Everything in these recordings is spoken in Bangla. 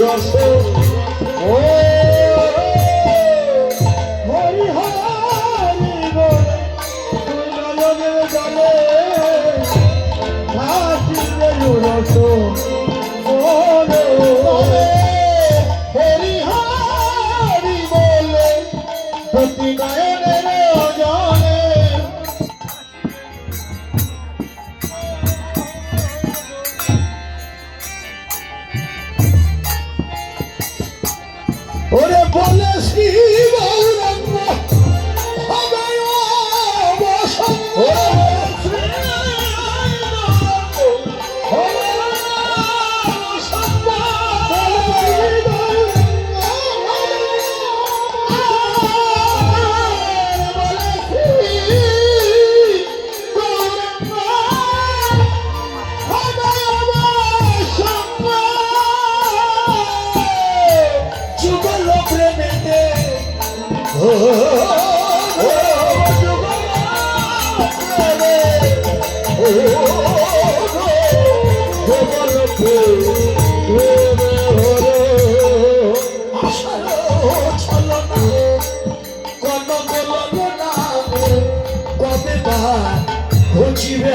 রসে ও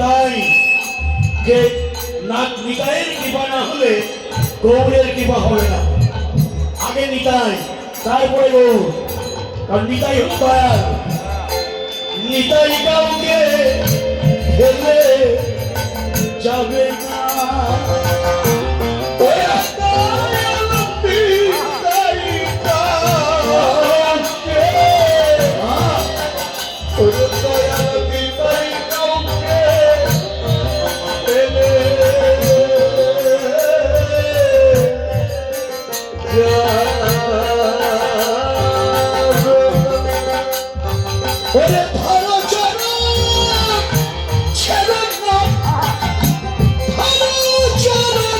নিতাই যে নাথ নিতাইয়ের কৃপা না হলে গৌরের কৃপা হবে না। আগে নিতাই, তারপরে গৌর। কারণ নিতাই হল দয়াল। নিতাই কাউকে ফেলে যাবে না।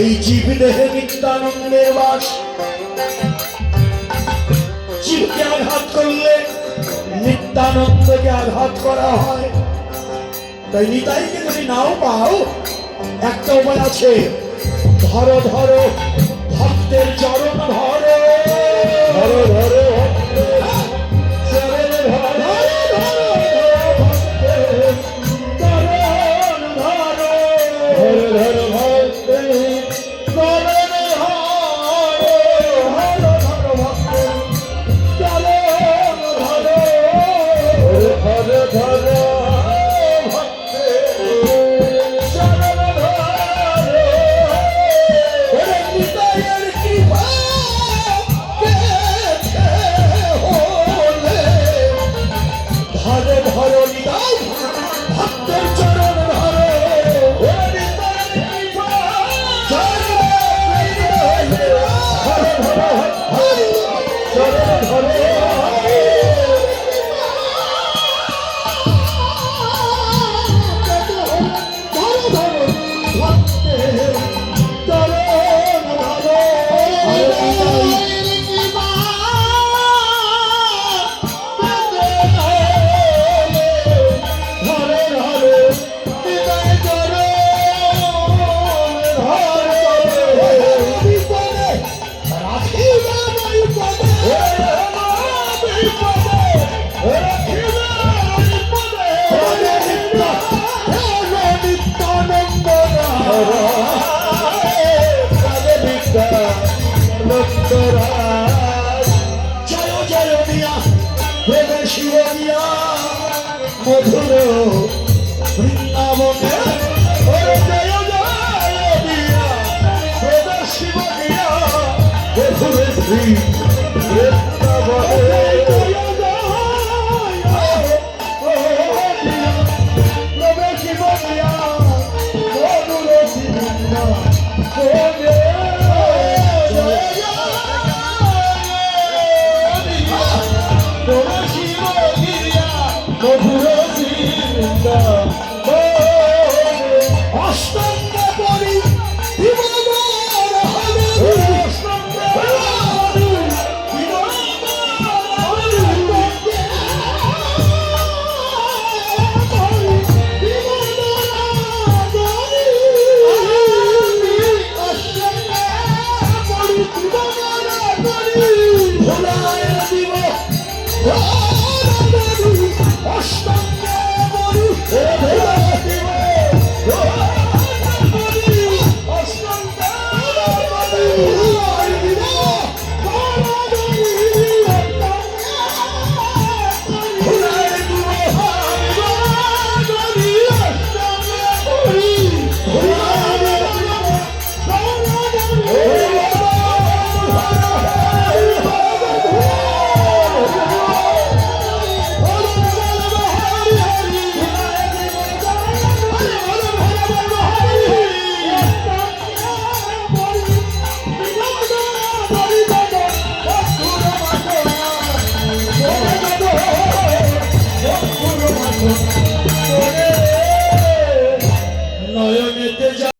সেই জীব দেহে নিত্যানন্দের বাস। জীবকে আঘাত করলে নিত্যানন্দকে আঘাত করা হয়। তাই নিতাইকে যদি নাও পাও, একটা উপায় আছে। ধরো ধরো, ভক্তের জড়